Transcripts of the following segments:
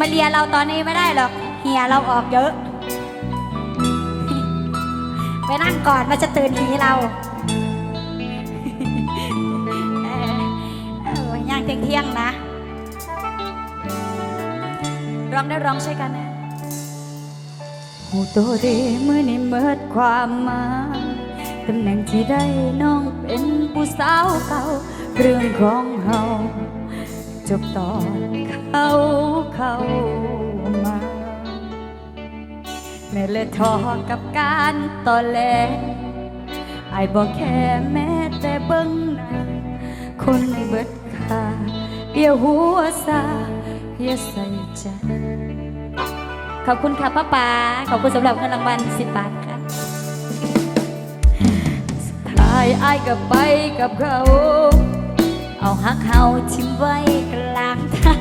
มาเลียเราตอนนี้ไม่ได้หรอกเหียเราออกเยอะ ไปนั่งก่อนมันจะตื่นหีเราเออเออย่างเที่ยงๆนะ ร้องได้ร้องช่วยกันนะหูโตเดมือนี่เมิดความหมายตำแหน่งที่ได้น้องเป็นผู้สาวเก่า เรื่องของเฮาจบตอนเขา เข้ามา แม่เลยทอกับการตอนแลไอ้บอกแค่แม้แต่เบิ้งหน้าคนเบิดค่าอย่าหัวซาอย่าใส่ใจ ขอบคุณค่ะป้าป๋าขอบคุณสำหรับเงินรางวัล10บบาทค่ะสุดท้ายอายก็ไปกับเขา เอาหักเฮาทิ้มไว้กลางทาง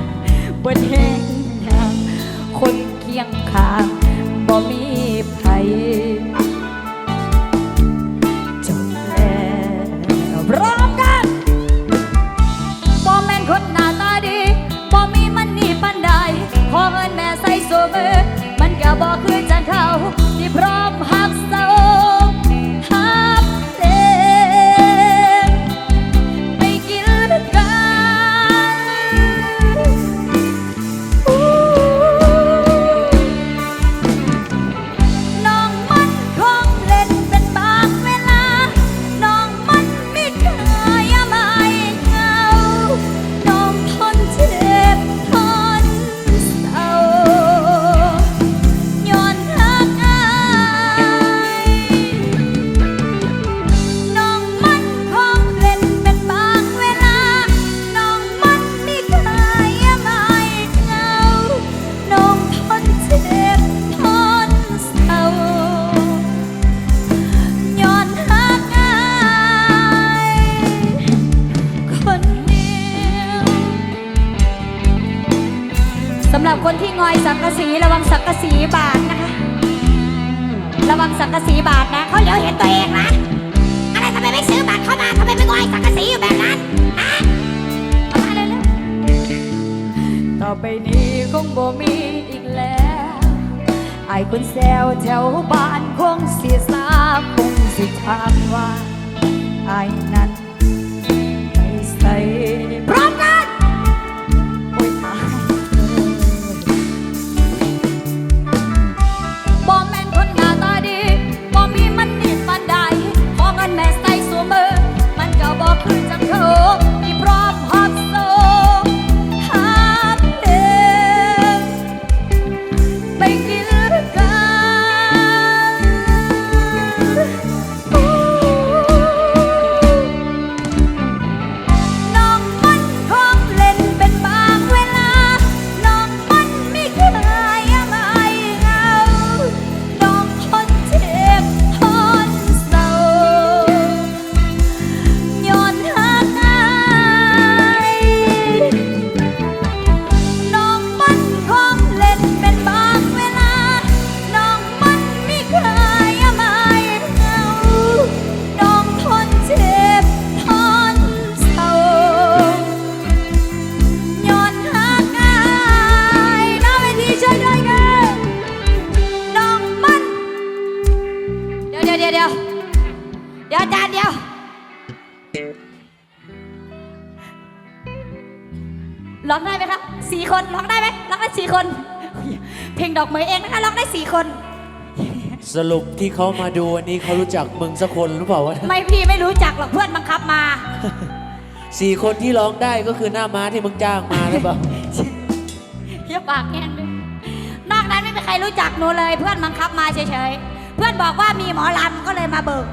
บนแห่ง คนเคียงข้างบ่มีไผ คนที่งอยสังกะสีระวังสังกะสีบาดนะคะ ระวังสังกะสีบาดนะเขาเดี๋ยวเห็นตัวเองนะอะไรทำไมไม่ซื้อบัตรเข้ามาทำไมไม่งอยสังกะสีอยู่แบบนั้นฮะเอามาเร็วต่อไปนี้คงบ่มีอีกแล้วไอ้คนแซวแถวบ้านคงเสียสาคงสิถามว่าไอ้นั้น จานเดียว ร้องได้ไหมครับสี่คนร้องได้ไหมร้องได้สี่คน เพลงดอกเหมยเองนะคะร้องได้สี่คน สรุปที่เขามาดูวันนี้เขารู้จักมึงสักคนหรือเปล่าวะไม่พี่ไม่รู้จักหรอกเพื่อนบังคับมา สี่คนที่ร้องได้ก็คือหน้าม้าที่มึงจ้างมาหรือเปล่าเฮียปากแห้งด้วยนอกนั้นไม่มีใครรู้จักหนูเลย เพื่อนบังคับมาเฉยๆ เพื่อนบอกว่ามีหมอลำก็เลยมาเบิก